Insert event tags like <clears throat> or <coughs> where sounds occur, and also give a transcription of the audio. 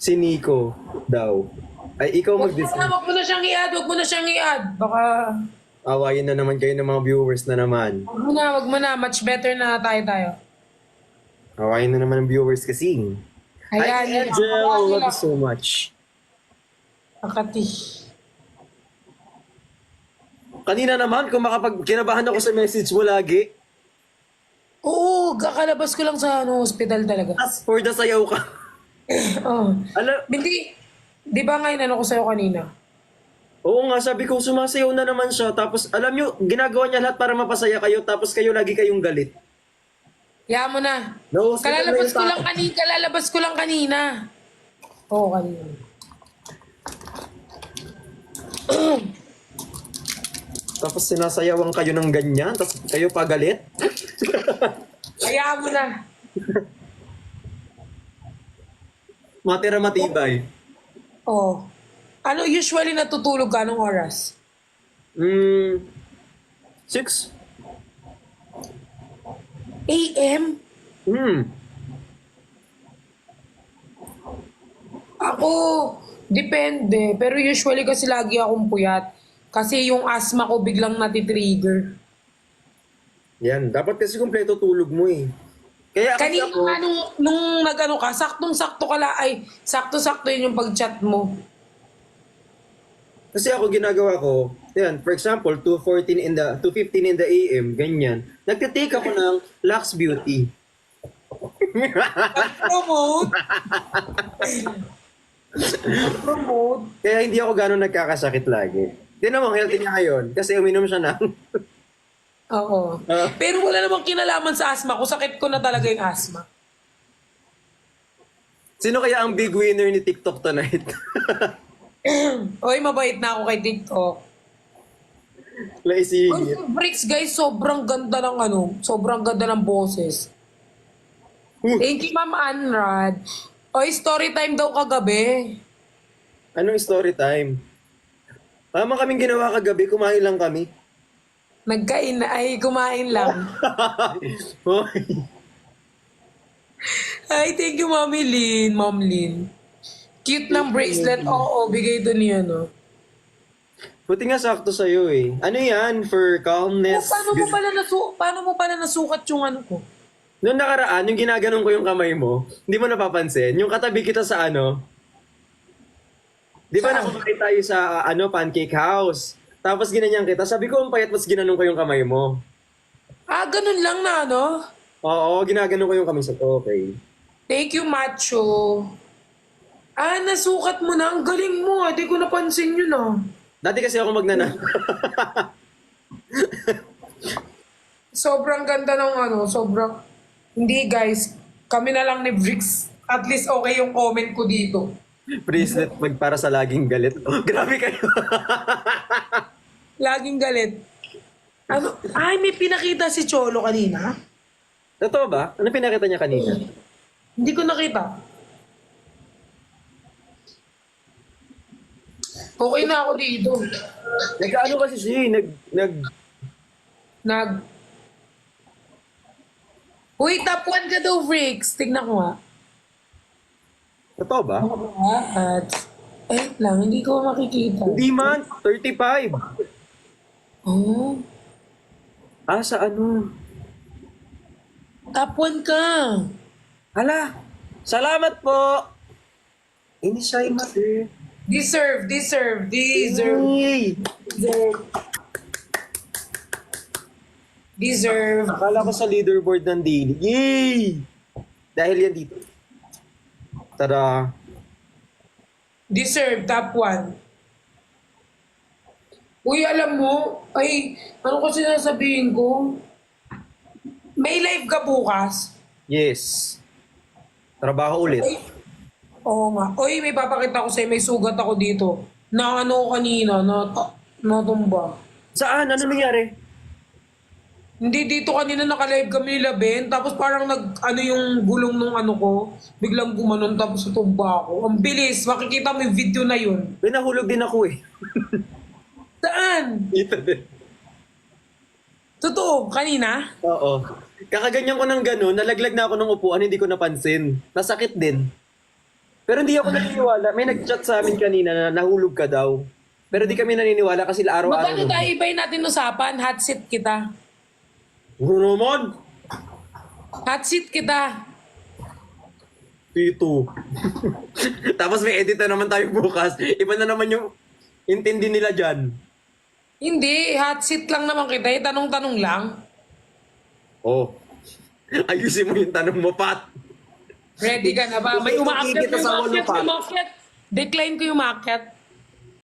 Si Nico daw. Ay, ikaw Wag mo na, mag-decide. wag mo na siyang i-add, wag mo na siyang i-add. Baka, Awayin na naman kayo ng mga viewers na naman. wag mo na, wag mo na. Much better na tayo tayo. Awayin na naman ng viewers kasi. Ayan, Hi, yun. Angel! Ayan, Love you so much. Akati. Kanina naman, kung makapag kinabahan ako sa message mo lagi, Oo, kakalabas ko lang sa ano, hospital talaga. as for the sayaw ka. <laughs> <coughs> Oo. Alam, Hindi, di ba nga inano ko sa'yo kanina? oo nga, sabi ko, sumasayaw na naman siya. Tapos, alam nyo, ginagawa niya lahat para mapasaya kayo. Tapos kayo lagi kayong galit. Kaya mo na. No, Kalalabas ko lang kanina, kalalabas ko lang kanina. Oo, kanina. <clears throat> Tapos sinasayawan kayo ng ganyan. Tapos kayo pa galit. Kaya mo na. <laughs> Matira matibay. Oo. Ano usually natutulog ka anong oras? Hmm. Six? AM? Hmm. Ako, depende. Pero usually kasi lagi akong puyat. Kasi yung asthma ko biglang natitrigger. Yan. Dapat kasi kumpleto tulog mo eh. Kaya kasi Kanina ako, nga nung, nung nag-ano ka, saktong-sakto ka la, ay, sakto-sakto yun yung pag-chat mo. kasi ako ginagawa ko, yan, for example, 2.14 in the, 2.15 in the AM, ganyan. Nagtitake ako ng Lux Beauty. Promote. Promote. Kaya hindi ako gano'n nagkakasakit lagi. Tinan mo, healthy niya ngayon. Kasi uminom siya ng... <laughs> Oo. Ah. Pero wala namang kinalaman sa asthma ko. Sakit ko na talaga yung asthma. Sino kaya ang big winner ni TikTok tonight? <laughs> Oy, mabait na ako kay TikTok. Si Oy, Bricks guys, sobrang ganda ng ano, sobrang ganda ng boses. Thank you, Ma'am Anrad. Oy, story time daw kagabi. Anong story time? Tama kaming ginawa kagabi, kumain lang kami. Nagkain na, ay kumain lang. <laughs> Ay, thank you, Mami Lynn, Ma'am Lynn. Cute ng bracelet. Oo, bigay doon yan, oh. Buti nga sakto sa'yo eh. Ano yan? For Oh, calmness. paano mo pala nasu paano mo pala nasukat yung ano ko? Noong nakaraan, yung ginaganon ko yung kamay mo, hindi mo napapansin. Yung katabi kita sa ano, di ba nakapakita tayo sa ano, pancake house? Tapos ginanyan kita. Sabi ko, ang payat, mas ginanon ko yung kamay mo. Ah, ganun lang na, ano? Oo, ginaganon ko yung kamay sa to. Okay. Thank you, Macho. Ah, nasukat mo na. Ang galing mo, ah. Di ko napansin yun, ah. Dati kasi ako magnana. <laughs> Sobrang ganda ng ano, sobrang... Hindi, guys. Kami na lang ni Bricks. At least okay yung comment ko dito. Bracelet pag para sa laging galit. <laughs> Grabe kayo. <laughs> Laging galit. Ano? Ay, may pinakita si Cholo kanina. Totoo ba? Ano pinakita niya kanina? Hindi ko nakita. Okay na ako dito. Nag-ano kasi siya eh, nag, nag, Nag... Uy, top 1 ka daw, Bricks. Tignan ko nga. totoo ba? At... Wait lang, hindi ko makikita. Hindi man, 35. Oh, Ah, sa ano? top 1 ka. Hala, salamat po. Ini siya yung mati. Deserve, deserve, deserve, Yay! deserve. Deserve. Akala ko sa leaderboard ng daily. Yay! Dahil yan dito. Tada. Deserve, top 1. Uy, alam mo, ay, ano kasi nasabihin ko? May live ka bukas? Yes. Trabaho ulit. Ay, oo nga. Uy, may papakita ko sa'yo, may sugat ako dito. Na ano ko kanina, na, natumba. Saan? Ano nangyari? Hindi dito kanina naka-live kami nila Ben, tapos parang nag ano yung gulong nung ano ko, biglang gumanon tapos tumba ako. Ang bilis, makikita mo yung video na yun. May nahulog din ako eh. <laughs> Saan? Dito din. Totoo, kanina? Oo. Kakaganyan ko ng gano'n, nalaglag na ako ng upuan, hindi ko napansin. Nasakit din. Pero hindi ako naniniwala. May nag-chat sa amin kanina na nahulog ka daw. Pero di kami naniniwala kasi araw-araw. Magano tayo ibay natin usapan? Hot seat kita. Oo naman. Hot seat kita. Pito. <laughs> Tapos may edit na naman tayo bukas. Iba na naman yung intindi nila dyan. Hindi, hot seat lang naman kita. Eh, tanong-tanong lang. Oh. <laughs> Ayusin mo yung tanong mo, Pat. Ready ka na ba? May umaakyat, may sa umaakyat, may umaakyat. Decline ko yung umaakyat.